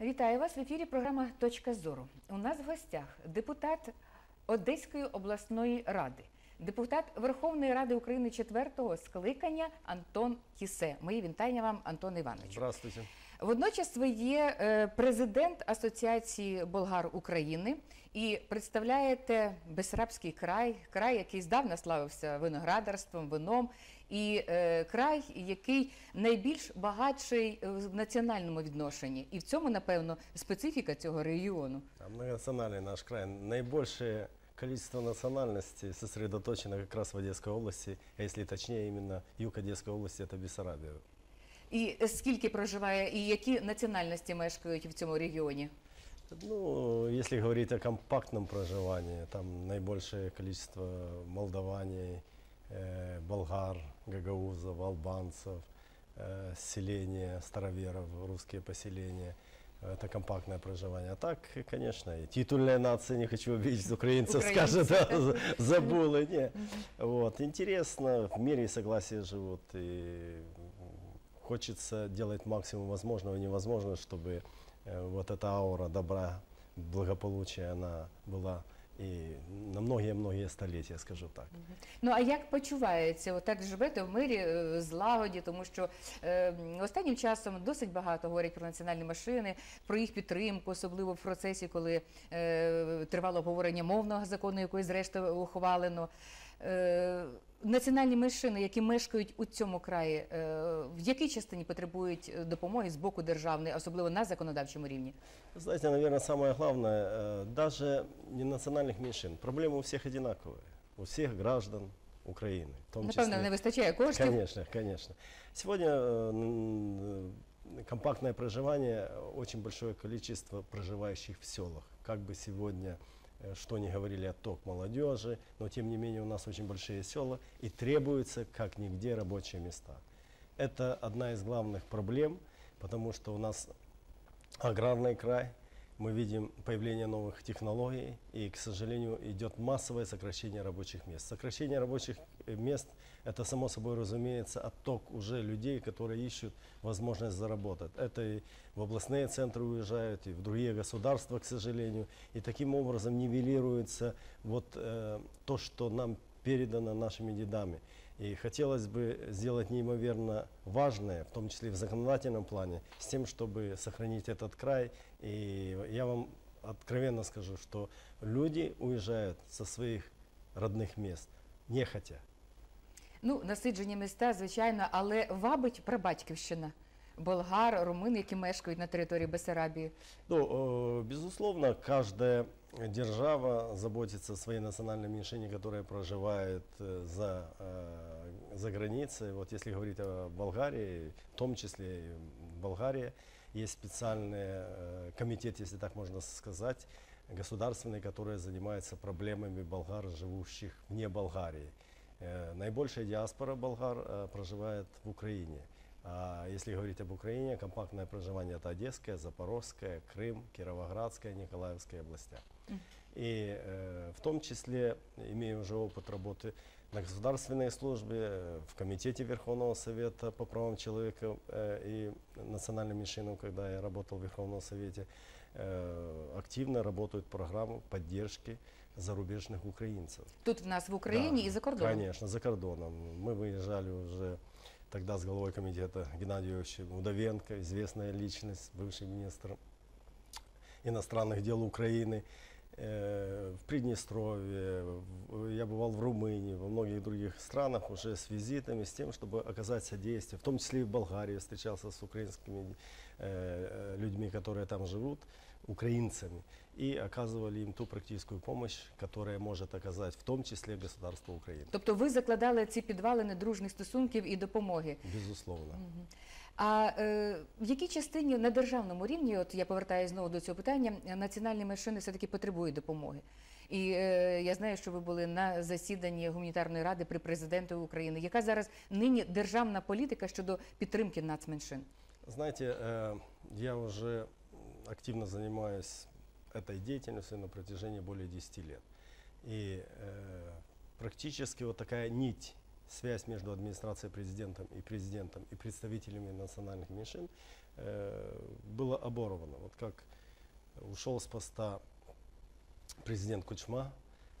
Вітаю вас в ефірі. Програма Точка зору. У нас в гостях депутат Одеської обласної ради, депутат Верховної Ради України 4-го скликання Антон Кісе. Мої вітання вам, Антон Іванович. Здравствуйте. Водночас ви є е, президент Асоціації болгар України і представляєте Бесарабський край, край, який здавна славився виноградарством, вином, і е, край, який найбільш багатший е, в національному відношенні. І в цьому, напевно, специфіка цього регіону. А Многонациональный наш край. Наибольшее количество национальностей сосредоточено как раз в Одесской области, а если точнее, именно юг Одесской области, это Бессарабия. І скільки проживає, і які національності мешкають в цьому регіоні? Ну, если говорить о компактном проживании, там наибольшее количество молдаване, э, болгар, гагаузов, албанцев, э, селения, староверов, русские поселения. Это компактное проживание. А так, конечно, и титульная нация, не хочу обидеть украинцев, Украинцы, скажет, да, да. за- забыла. Не. Вот, интересно, в мире и согласии живут. И хочется делать максимум возможного и невозможного, чтобы э, вот эта аура добра, благополучия, она была и на многі-многі століття, скажу так. Ну а як почувається? Отак живете в мирі, е, злагоді, тому що е, останнім часом досить багато говорять про національні машини, про їх підтримку, особливо в процесі, коли е, тривало обговорення мовного закону, який зрештою ухвалено. Е, національні меншини, які мешкають у цьому краї, е, в якій частині потребують е, допомоги з боку державної, особливо на законодавчому рівні? Вы Знаете, наверное, самое главное, э, даже не национальных меньшин, проблемы у всех одинаковые, у всех граждан Украины. В том Напевно, числе- не вистачає коштів. Конечно, конечно. Сегодня э, м, э, компактное проживание, э, очень большое количество проживающих в селах. Как бы сегодня э, что ни говорили отток молодежи, но тем не менее у нас очень большие села и требуются как нигде рабочие места. Это одна из главных проблем, потому что у нас аграрный край, мы видим появление новых технологий, и, к сожалению, идет массовое сокращение рабочих мест. Сокращение рабочих э, мест – это, само собой разумеется, отток уже людей, которые ищут возможность заработать. Это и в областные центры уезжают, и в другие государства, к сожалению. И таким образом нивелируется вот э, то, что нам передано нашими дедами. И хотелось бы сделать неимоверно важное, в том числе и в законодательном плане, с тем, чтобы сохранить этот край. И я вам откровенно скажу, что люди уезжают со своих родных мест нехотя. Ну, насиджені міста, звичайно, але вабить прабатьківщина. Болгар, румин, які мешкають на території Бесарабії. Ну, э, безусловно, каждая держава заботится о своей национальной меньшине, которая проживает э, за, э, за границей. Вот если говорить о Болгарии, в том числе и Болгария, есть специальный э, комитет, если так можно сказать, государственный, который занимается проблемами болгар, живущих вне Болгарии. Наибольшая диаспора болгар проживает в Украине. А если говорить об Украине, компактное проживание это Одесская, Запорожская, Крым, Кировоградская, Николаевская областя. И э, в том числе, имея уже опыт работы на государственной службе, э, в Комитете Верховного Совета по правам человека э, и национальным меньшинам, когда я работал в Верховном Совете, э, активно работают программы поддержки зарубежных украинцев. Тут в нас в Україні Да, і за кордоном. Конечно, за кордоном. Мы выезжали уже тогда с главой комитета Геннадьевичем Удовенко, известная личность, бывший министр иностранных дел Украины, э, в Приднестровье, я бывал в Румынии, во многих других странах уже с визитами, с тем, чтобы оказать содействие, в том числе и в Болгарии, встречался с украинскими э, э, людьми, которые там живут, украинцами, и оказывали им ту практическую помощь, которая может оказать в том числе государство Украины. Тобто ви закладали ці підвалини дружніх стосунків і допомоги. Безусловно. А е, в якій частині на державному рівні, от я повертаюся знову до цього питання, національні меншини все-таки потребують допомоги. І е, я знаю, що ви були на засіданні гуманітарної ради при президенті України. Яка зараз нині державна політика щодо підтримки нацменшин? Знаете, э, я уже активно занимаюсь этой деятельностью на протяжении более 10 лет. И э, практически вот такая нить связь между администрацией президента и президентом и представителями национальных меньшин э, была оборвана. Вот как ушел с поста президент Кучма,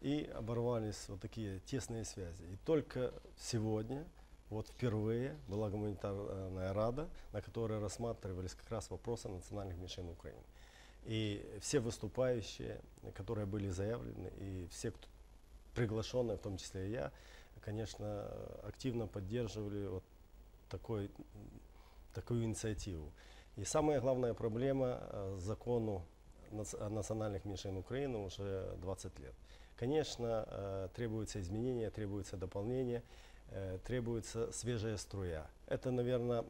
и оборвались вот такие тесные связи. И только сегодня, вот впервые, была гуманитарная рада, на которой рассматривались как раз вопросы национальных меньшин Украины. И все выступающие, которые были заявлены, и все, кто приглашенные, в том числе и я, конечно, активно поддерживали вот такой, такую инициативу. И самая главная проблема э, закону о национальных меньшин Украины уже 20 лет. Конечно, э, требуются изменения, требуется дополнение, требуется свежая струя. Это, наверное,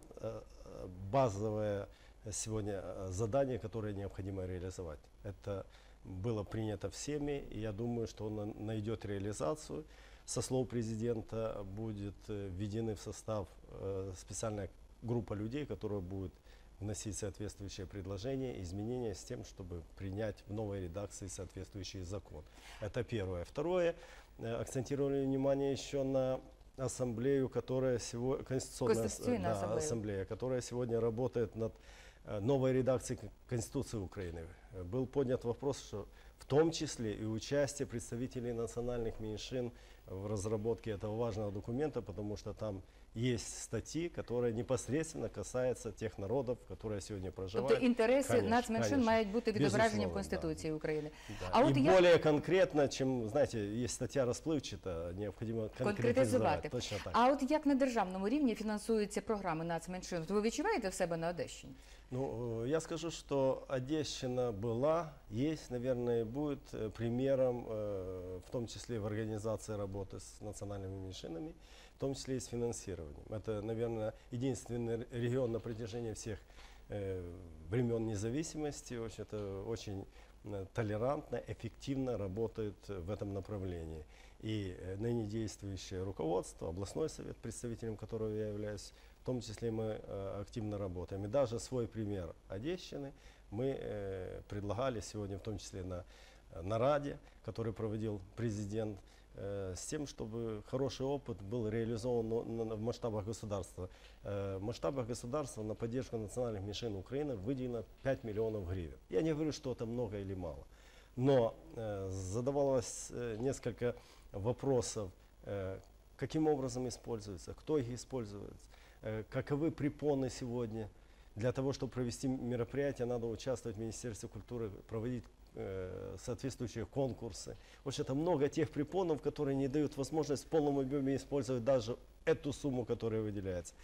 базовое сегодня задание, которое необходимо реализовать. Это было принято всеми, и я думаю, что он найдет реализацию. Со слов президента будет э, введены в состав э, специальная группа людей, которая будет вносить соответствующие предложения, изменения с тем, чтобы принять в новой редакции соответствующий закон. Это первое. Второе, э, акцентировали внимание еще на ассамблею, которая сегодня, конституционная да, ассамблея, которая сегодня работает над Э, новой редакции Конституции Украины. Э, был поднят вопрос, что в том числе и участие представителей национальных меньшин в разработке этого важного документа, потому что там есть статьи, которые непосредственно касаются тех народов, которые сьогодні проживают. Тобто інтереси конечно, нацменшин конечно. мають бути відображені в Конституції да. України. Да. А И от более я... конкретно, чем, знаете, есть стаття розпливчата, необхідно конкретизувати. Точно так. А от як на державному рівні фінансуються програми нацменшин? Ви відчуваєте в себе на Одещині? Ну, я скажу, что Одещина была, есть, наверное, будет э, примером, э, в том числе в организации работы с национальными меньшинами, в том числе и с финансированием. Это, наверное, единственный регион на протяжении всех э, времен независимости. Это очень толерантно, эффективно работает в этом направлении. И ныне действующее руководство, областной совет, представителем которого я являюсь, в том числе мы э, активно работаем. И даже свой пример Одещины мы э, предлагали сегодня, в том числе на, на Раде, который проводил президент, э, с тем, чтобы хороший опыт был реализован в масштабах государства. Э, в масштабах государства на поддержку национальных меньшин Украины выделено 5 миллионов гривен. Я не говорю, что это много или мало. Но э, задавалось э, несколько вопросов, э, каким образом используется, кто их использует, Э, каковы препоны сегодня. Для того, чтобы провести мероприятие, надо участвовать в Министерстве культуры, проводить э, соответствующие конкурсы. В общем, это много тех препонов, которые не дают возможность в полном объеме использовать даже эту сумму, которая выделяется.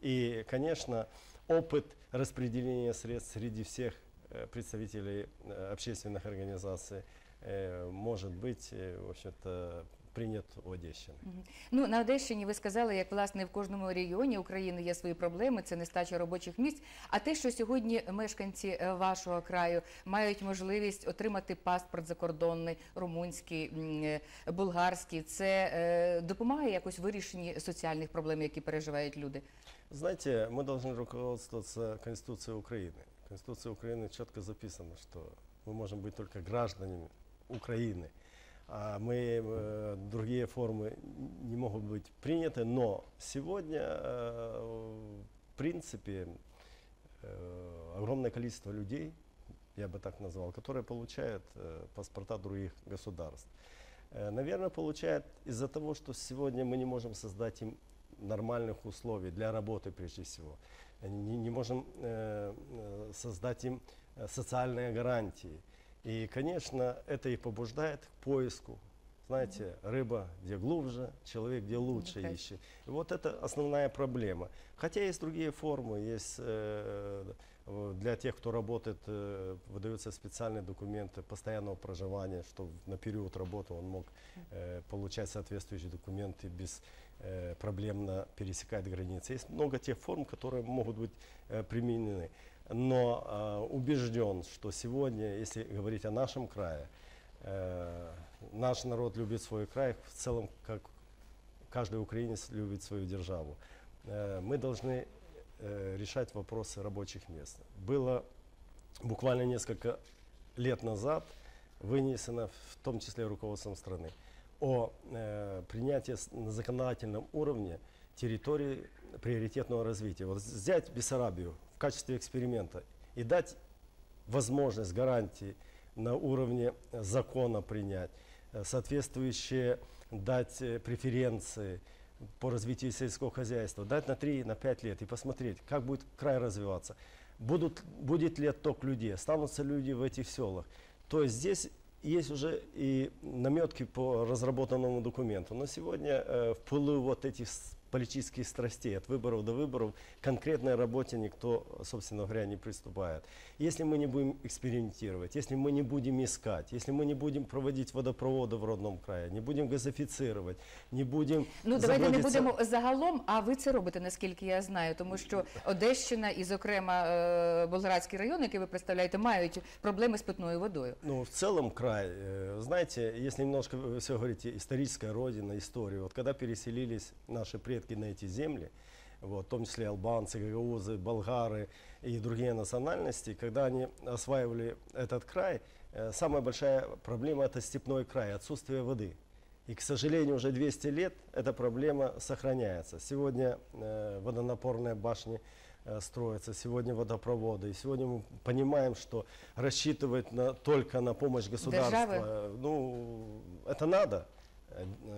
И, конечно, опыт распределения средств среди всех э, представителей общественных организаций может быть, в общем-то, прийнят у Одещини. Ну на Одещині ви сказали, як власне в кожному регіоні України є свої проблеми, це нестача робочих місць. А те, що сьогодні мешканці е, вашого краю мають можливість отримати паспорт закордонний, румунський, е, болгарський, це е, допомагає якось вирішенні соціальних проблем, які переживають люди. Знаете, мы должны руководствоваться Конституцией Украины. В Конституции Украины четко записано, что мы можем быть только гражданами Украины А мы, э, другие формы не могут быть приняты, но сегодня, э, в принципе, э, огромное количество людей, я бы так назвал, которые получают паспорта других государств. Наверное, получают из-за того, что сегодня мы не можем создать им нормальных условий для работы прежде всего. Не, не можем создать им социальные гарантии. И, конечно, это и побуждает к поиску. Знаете, рыба где глубже, человек где лучше mm-hmm. ищет. И вот это основная проблема. Хотя есть другие формы, есть э, для тех, кто работает, э, выдаются специальные документы постоянного проживания, что на период работы он мог э, получать соответствующие документы без э, проблемно пересекать границы. Есть много тех форм, которые могут быть э, применены но э, убежден, что сегодня, если говорить о нашем крае, э, наш народ любит свой край в целом, как каждый украинец любит свою державу. Э, мы должны э, решать вопросы рабочих мест. Было буквально несколько лет назад вынесено, в том числе руководством страны, о э, принятии на законодательном уровне территории приоритетного развития. Вот взять Бессарабию качестве эксперимента и дать возможность, гарантии на уровне э, закона принять, э, соответствующие дать э, преференции по развитию сельского хозяйства, дать на 3-5 лет и посмотреть, как будет край развиваться. Будут, будет ли отток людей, останутся люди в этих селах. То есть здесь есть уже и наметки по разработанному документу. Но сегодня э, в пылу вот этих политических страстей от выборов до выборов к конкретной работе никто, собственно говоря, не приступает. Если мы не будем экспериментировать, если мы не будем искать, если мы не будем проводить водопроводы в родном крае, не будем газифицировать, не будем Ну, давайте не заботиться- будемо загалом, а ви це робите, наскільки я знаю, тому що Одещина і, зокрема, е, Болградський район, який ви представляєте, мають проблеми з питною водою. Ну, в целом край, э, знаете, если немножко все говорите, историческая родина, история, вот когда переселились наши предки на эти земли, вот, в том числе албанцы, гагаузы, болгары и другие национальности, когда они осваивали этот край, э, самая большая проблема это степной край, отсутствие воды. И, к сожалению, уже 200 лет эта проблема сохраняется. Сегодня э, водонапорные башни э, строятся, сегодня водопроводы. И сегодня мы понимаем, что рассчитывать на, только на помощь государства, Державы. ну, это надо.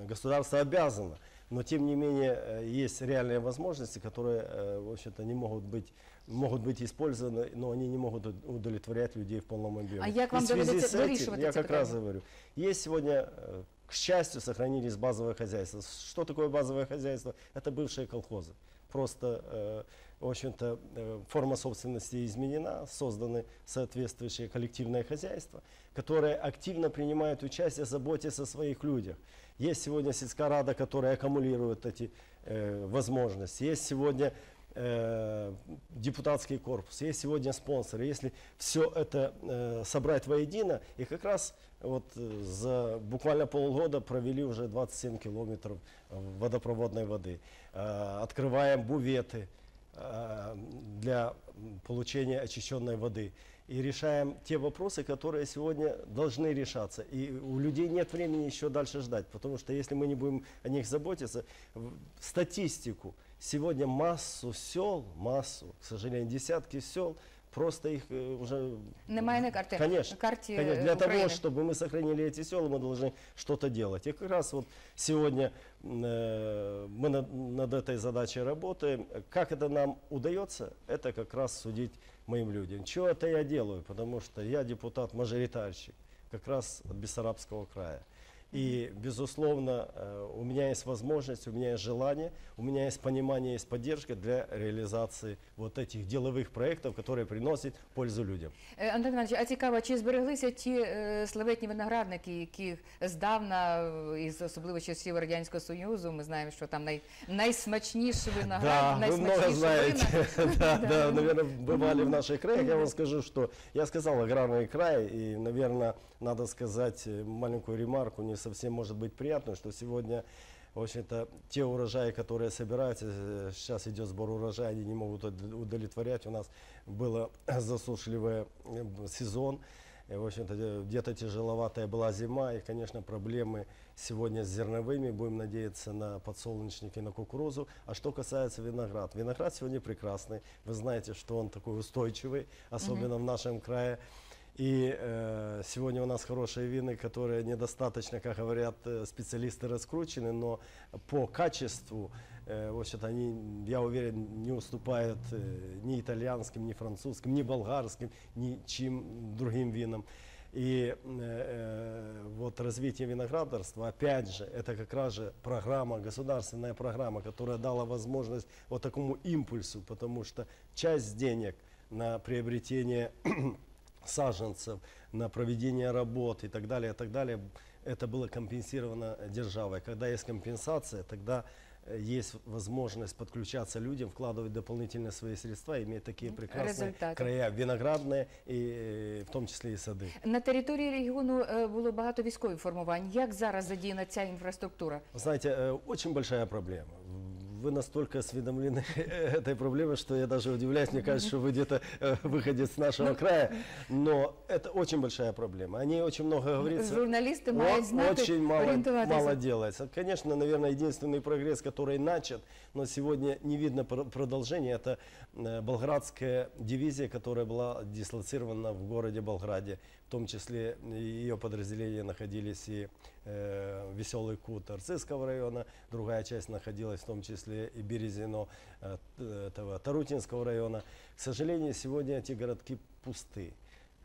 Государство обязано. Но, тем не менее, э, есть реальные возможности, которые, э, в общем-то, не могут быть могут быть использованы, но они не могут уд- удовлетворять людей в полном объеме. А як И вам в этим, вирішувати Я как раз говорю, есть сегодня, э, к счастью, сохранились базовые хозяйства. Что такое базовое хозяйство? Это бывшие колхозы. Просто, в общем-то, форма собственности изменена, созданы соответствующие коллективные хозяйства, которые активно принимают участие, заботясь о своих людях. Есть сегодня сельская рада, которая аккумулирует эти э, возможности. Есть сегодня э, депутатский корпус, есть сегодня спонсоры. Если все это э, собрать воедино, и как раз вот э, за буквально полгода провели уже 27 километров э, водопроводной воды. Э, открываем буветы э, для получения очищенной воды И решаем те вопросы, которые сегодня должны решаться. И у людей нет времени еще дальше ждать, потому что если мы не будем о них заботиться, в- статистику, сегодня массу сел, массу, к сожалению, десятки сел, просто их э, уже... Немає на карті, Конечно. карті Конечно, е, для України. того, чтобы мы сохранили эти села, мы должны что-то делать. И как раз вот сегодня э, мы над, над этой задачей работаем. Как это нам удается, это как раз судить моим людям. Чего это я делаю? Потому что я депутат-мажоритарщик, как раз от Бессарабского края. И, безусловно, э, у меня есть возможность, у меня есть желание, у меня есть понимание, есть поддержка для реализации вот этих деловых проектов, которые приносят пользу людям. Е, Антон Іванович, а цікаво, чи збереглися ті е, славетні виноградники, які здавна, е, із особливо часів Радянського Союзу, ми знаємо, що там най, найсмачніший виноград, Да, вы найсмачніші много знаете. вина. да, да, наверное, бывали в наших краях. Я вам скажу, что я сказал аграрный край, и, наверное, надо сказать э, маленькую ремарку, не совсем может быть приятную, что сегодня, в общем-то, те урожаи, которые собираются, э, сейчас идет сбор урожая, они не могут уд- удовлетворять. У нас был засушливый э, сезон. И, в общем-то, где-то тяжеловатая была зима, и, конечно, проблемы сегодня с зерновыми, будем надеяться на подсолнечники, на кукурузу. А что касается виноград, виноград сегодня прекрасный, вы знаете, что он такой устойчивый, особенно в нашем крае. И э, сегодня у нас хорошие вины, которые недостаточно, как говорят э, специалисты, раскручены, но по качеству, э, в общем-то, они, я уверен, не уступают э, ни итальянским, ни французским, ни болгарским, ни чьим другим винам. И э, э, вот развитие виноградарства, опять же, это как раз же программа, государственная программа, которая дала возможность вот такому импульсу, потому что часть денег на приобретение саженцев, на проведение работ и так далее, и так далее, это было компенсировано державой. Когда есть компенсация, тогда э, есть возможность подключаться людям, вкладывать дополнительные свои средства, иметь такие прекрасные Результаты. края виноградные, и э, в том числе и сады. На території регіону е, було багато військових формувань. Як зараз задіяна ця інфраструктура? Вы Знаете, э, очень большая проблема. вы настолько осведомлены этой проблемой, что я даже удивляюсь, мне кажется, что вы где-то э, выходец с нашего края. Но это очень большая проблема. О ней очень много говорится. Журналісти О- мають знати, Очень мало, орієнтуватися. мало делается. Конечно, наверное, единственный прогресс, который начат, но сегодня не видно пр- продолжения, это э, болградская дивизия, которая была дислоцирована в городе Болграде. В том числе ее подразделения находились и э, Веселый Кут Арцизского района, другая часть находилась в том числе и Березино э, этого Тарутинского района. К сожалению, сегодня эти городки пусты.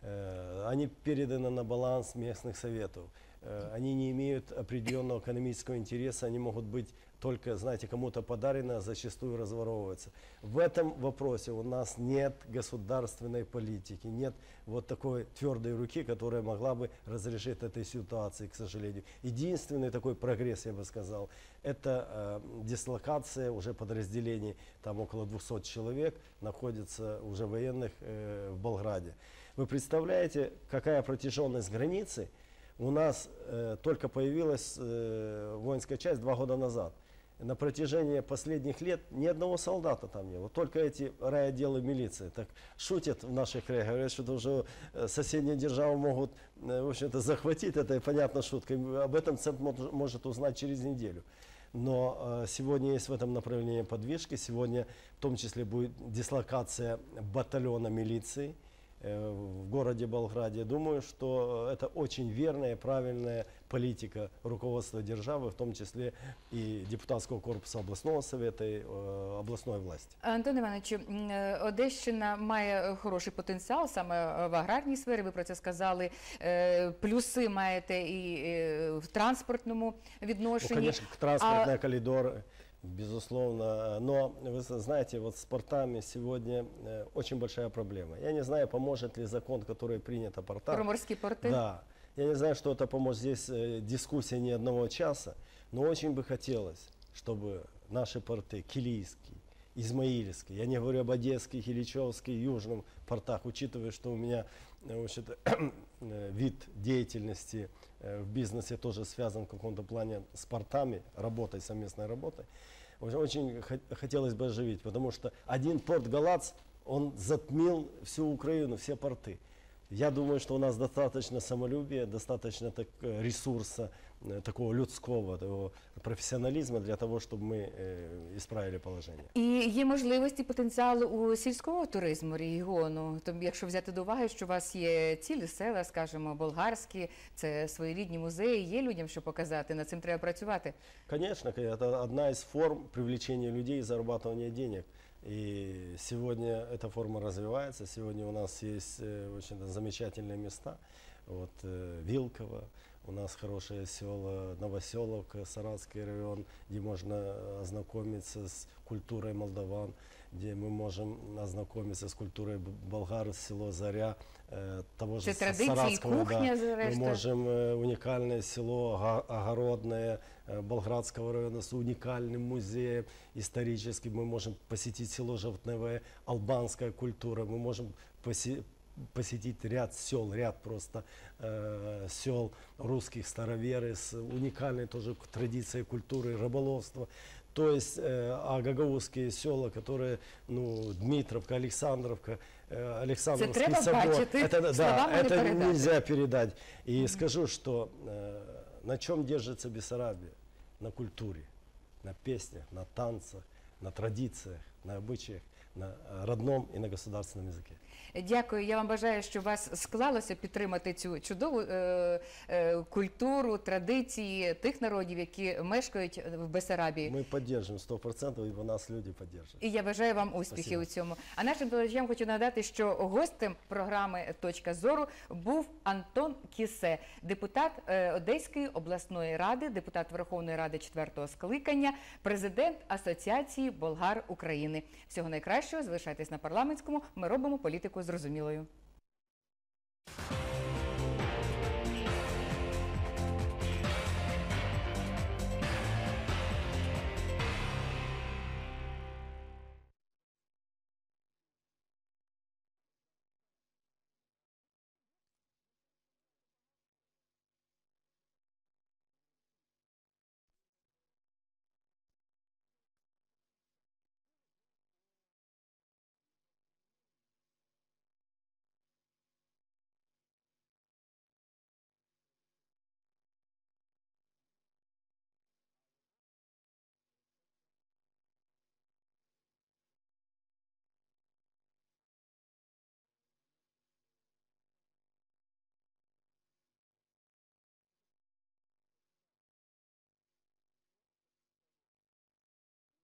Э, Они переданы на баланс местных советов. Э, Они не имеют определенного экономического интереса, они могут быть только, знаете, кому-то подарены, а зачастую разворовываются. В этом вопросе у нас нет государственной политики, нет вот такой твердой руки, которая могла бы разрешить этой ситуации, к сожалению. Единственный такой прогресс, я бы сказал, это э, дислокация уже подразделений, там около 200 человек находится уже военных э, в Болграде. Вы представляете, какая протяженность границы? У нас э, только появилась э, воинская часть два года назад. На протяжении последних лет ни одного солдата там не было, только эти райотделы милиции. Так шутят в наших краях, говорят, что уже э, соседние державы могут, э, в общем-то, захватить, это понятно шутка. Об этом центр может узнать через неделю. Но э, сегодня есть в этом направлении подвижки. Сегодня в том числе будет дислокация батальона милиции в городе Болграде. Думаю, что это очень верная, правильная политика руководства державы, в том числе и депутатского корпуса областного совета и э, областной власти. Антон Іванович, м, е, Одещина має е, хороший потенціал саме е, в аграрній сфері. Ви про це сказали. Е, Плюси маєте і е, в транспортному Ну, відношенні. конечно, транспортный коридор, безусловно. Но вы знаете, вот с портами сегодня э, очень большая проблема. Я не знаю, поможет ли закон, который принят о портах. Про морські порти. Да. Я не знаю, что это поможет. Здесь э, дискуссия не одного часа, но очень бы хотелось, чтобы наши порты, Килийский, Измаильский, я не говорю об Одесских, Ильичевских, Южном портах, учитывая, что у меня э, общем-то, э, вид деятельности э, в бизнесе тоже связан в каком-то плане с портами, работой, совместной работой. Очень- Очень хо- хотелось бы оживить, потому что один порт Галац, он затмил всю Украину, все порты. Я думаю, что у нас достаточно самолюбия, достаточно так, э, ресурса, э, такого людского, такого профессионализма для того, чтобы мы э, исправили положение. І є можливості потенціал у сільського туризму регіону. Тобто, якщо взяти до уваги, що у вас є цілі села, скажімо, болгарські, це своєрідні музеї, є людям що показати, над цим треба працювати. Конечно, ко- это одна из форм привлечения людей и зарабатывания денег. И сегодня эта форма развивается. Сегодня у нас есть э, очень замечательные места. Вот э, Вилково, у нас хорошее село, Новоселовка, Саратский район, где можно ознакомиться с культурой молдаван, где мы можем ознакомиться с культурой болгар, село Заря, э, того же Це Саратского, кухня, да. Мы можем э, уникальное село Огородное э, Болградского района с уникальным музеем историческим. Мы можем посетить село Животновое, албанская культура. Мы можем посе- посетить ряд сел, ряд просто э, сел русских староверы с уникальной тоже традицией культуры рыболовства. То есть э, а гагаузские села, которые, ну, Дмитровка, Александровка, э, Александровский треба собор. это, да, это передати. нельзя передать. И скажу, что э, на чем держится Бессарабия? На культуре, на песнях, на танцах, на традициях, на обычаях, на э, родном и на государственном языке. Дякую. Я вам бажаю, щоб у вас склалося підтримати цю чудову е, е, культуру, традиції тих народів, які мешкають в Бесарабії. Мы поддержим 100%, ибо нас люди поддерживают. І я бажаю вам успіхів Спасибо. у цьому. А нашим глядачам хочу нагадати, що гостем програми Точка зору був Антон Кісе, депутат е, Одеської обласної ради, депутат Верховної Ради четвертого скликання, президент Асоціації Болгар України. Всього Найкращого залишайтесь на парламентському. Ми робимо політику зрозумілою.